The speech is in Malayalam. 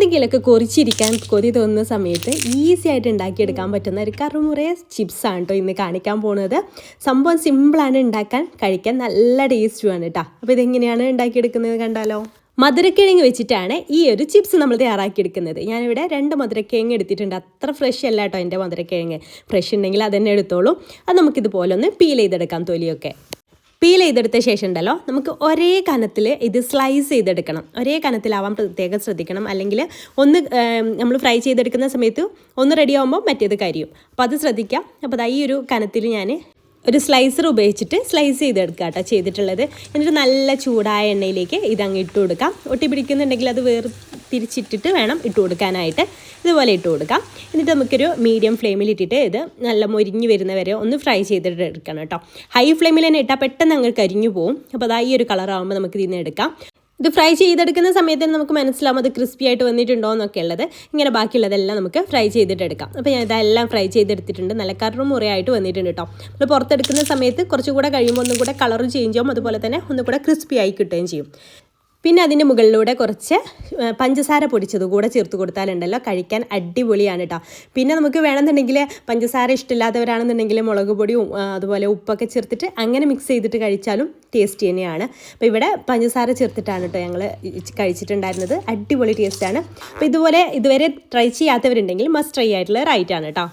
എന്തെങ്കിലുമൊക്കെ കുറിച്ചിരിക്കാൻ കൊതി തോന്നുന്ന സമയത്ത് ഈസി ആയിട്ട് ഉണ്ടാക്കിയെടുക്കാൻ പറ്റുന്ന ഒരു കറുമുറ ചിപ്സാണ് കേട്ടോ ഇന്ന് കാണിക്കാൻ പോകുന്നത് സംഭവം സിമ്പിളാണ് ഉണ്ടാക്കാൻ കഴിക്കാൻ നല്ല ടേസ്റ്റുമാണ് കേട്ടോ അപ്പോൾ ഇതെങ്ങനെയാണ് ഉണ്ടാക്കിയെടുക്കുന്നത് കണ്ടാലോ? മധുരക്കിഴങ്ങ് വെച്ചിട്ടാണ് ഈ ഒരു ചിപ്സ് നമ്മൾ തയ്യാറാക്കിയെടുക്കുന്നത്. ഞാനിവിടെ രണ്ട് മധുരക്കിഴങ്ങ് എടുത്തിട്ടുണ്ട്. അത്ര ഫ്രഷ് അല്ല കേട്ടോ എന്റെ മധുരക്കിഴങ്ങ്. ഫ്രഷ് ഉണ്ടെങ്കിൽ അതന്നെ എടുത്തോളൂ. അത് നമുക്കിതുപോലെ ഒന്ന് പീൽ ചെയ്തെടുക്കാം തൊലിയൊക്കെ. പീൽ ചെയ്തെടുത്ത ശേഷം ഉണ്ടല്ലോ നമുക്ക് ഒരേ കനത്തിൽ ഇത് സ്ലൈസ് ചെയ്തെടുക്കണം. ഒരേ കനത്തിലാവാൻ പ്രത്യേകം ശ്രദ്ധിക്കണം. അല്ലെങ്കിൽ ഒന്ന് നമ്മൾ ഫ്രൈ ചെയ്തെടുക്കുന്ന സമയത്ത് ഒന്ന് റെഡി ആകുമ്പോൾ മറ്റേത് കരിയും. അപ്പോൾ അത് ശ്രദ്ധിക്കാം. അപ്പോൾ ദാ ഈ ഒരു കനത്തിൽ ഞാൻ ഒരു സ്ലൈസർ ഉപയോഗിച്ചിട്ട് സ്ലൈസ് ചെയ്തെടുക്കുക കേട്ടോ ചെയ്തിട്ടുള്ളത്. എന്നിട്ട് നല്ല ചൂടായ എണ്ണയിലേക്ക് ഇതങ്ങ് ഇട്ട് കൊടുക്കാം. ഒട്ടി പിടിക്കുന്നുണ്ടെങ്കിൽ അത് വേർ തിരിച്ചിട്ടിട്ട് വേണം ഇട്ട് കൊടുക്കാനായിട്ട്. ഇതുപോലെ ഇട്ട് കൊടുക്കാം. എന്നിട്ട് നമുക്കൊരു മീഡിയം ഫ്ലെയിമിൽ ഇട്ടിട്ട് ഇത് നല്ല മൊരിഞ്ഞ് വരുന്ന വരെ ഒന്ന് ഫ്രൈ ചെയ്തിട്ട് എടുക്കണം കേട്ടോ ഹൈ ഫ്ലെയിമിൽ തന്നെ ഇട്ടാൽ പെട്ടെന്ന് അങ്ങ് കരിഞ്ഞു പോകും അപ്പോൾ അതാ ഈ ഒരു കളറാകുമ്പോൾ നമുക്ക് ഇതിൽ നിന്ന് എടുക്കാം. ഇത് ഫ്രൈ ചെയ്തെടുക്കുന്ന സമയത്ത് തന്നെ നമുക്ക് മനസ്സിലാവും അത് ക്രിസ്പി ആയിട്ട് വന്നിട്ടുണ്ടോ എന്നൊക്കെ ഉള്ളത്. ഇങ്ങനെ ബാക്കിയുള്ളതെല്ലാം നമുക്ക് ഫ്രൈ ചെയ്തിട്ട് എടുക്കാം. അപ്പോൾ ഞാൻ ഇതെല്ലാം ഫ്രൈ ചെയ്തെടുത്തിട്ടുണ്ട്. നല്ല കറും മുറയായിട്ട് വന്നിട്ടുണ്ട് കേട്ടോ നമ്മൾ പുറത്തെടുക്കുന്ന സമയത്ത് കുറച്ചുകൂടെ കഴിയുമ്പോൾ ഒന്നും കൂടെ കളർ ചേഞ്ച് ആവും. അതുപോലെ തന്നെ ഒന്നും കൂടെ ക്രിസ്പി ആയി കിട്ടുകയും ചെയ്യും. പിന്നെ അതിന്റെ മുകളിലൂടെ കുറച്ച് പഞ്ചസാര പൊടിച്ചത് കൂടെ ചേർത്ത് കൊടുത്താലുണ്ടല്ലോ കഴിക്കാൻ അടിപൊളിയാണ് കേട്ടോ പിന്നെ നമുക്ക് വേണമെന്നുണ്ടെങ്കിൽ പഞ്ചസാര ഇഷ്ടമില്ലാത്തവരാണെന്നുണ്ടെങ്കിൽ മുളക് പൊടിയും അതുപോലെ ഉപ്പൊക്കെ ചേർത്തിട്ട് അങ്ങനെ മിക്സ് ചെയ്തിട്ട് കഴിച്ചാലും ടേസ്റ്റി തന്നെയാണ്. അപ്പോൾ ഇവിടെ പഞ്ചസാര ചേർത്തിട്ടാണ് കേട്ടോ ഞങ്ങൾ കഴിച്ചിട്ടുണ്ടായിരുന്നത്. അടിപൊളി ടേസ്റ്റാണ് അപ്പോൾ ഇതുപോലെ ഇതുവരെ ട്രൈ ചെയ്യാത്തവരുണ്ടെങ്കിൽ മസ്റ്റ് ട്രൈ ആയിട്ടുള്ള റൈറ്റാണ് കേട്ടോ